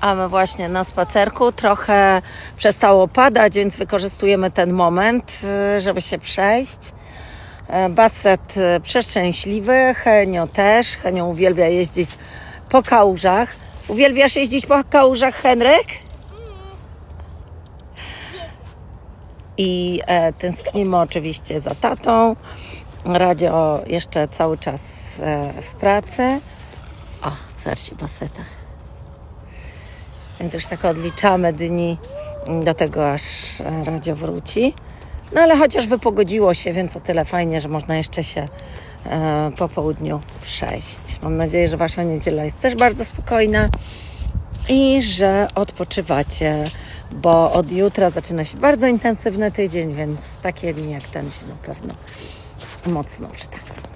A my właśnie na spacerku trochę przestało padać, więc wykorzystujemy ten moment, y, żeby się przejść. E, Baset y, przeszczęśliwy, Henio też. Henio uwielbia jeździć po kałużach. Uwielbiasz jeździć po kałużach, Henryk? I e, tęsknimy oczywiście za tatą. Radio jeszcze cały czas e, w pracy. O, zobaczcie, baseta. Więc już tak odliczamy dni do tego, aż e, radio wróci. No ale chociaż wypogodziło się, więc o tyle fajnie, że można jeszcze się e, po południu przejść. Mam nadzieję, że Wasza niedziela jest też bardzo spokojna i że odpoczywacie, bo od jutra zaczyna się bardzo intensywny tydzień, więc takie dni jak ten się na pewno mocno przydadzą.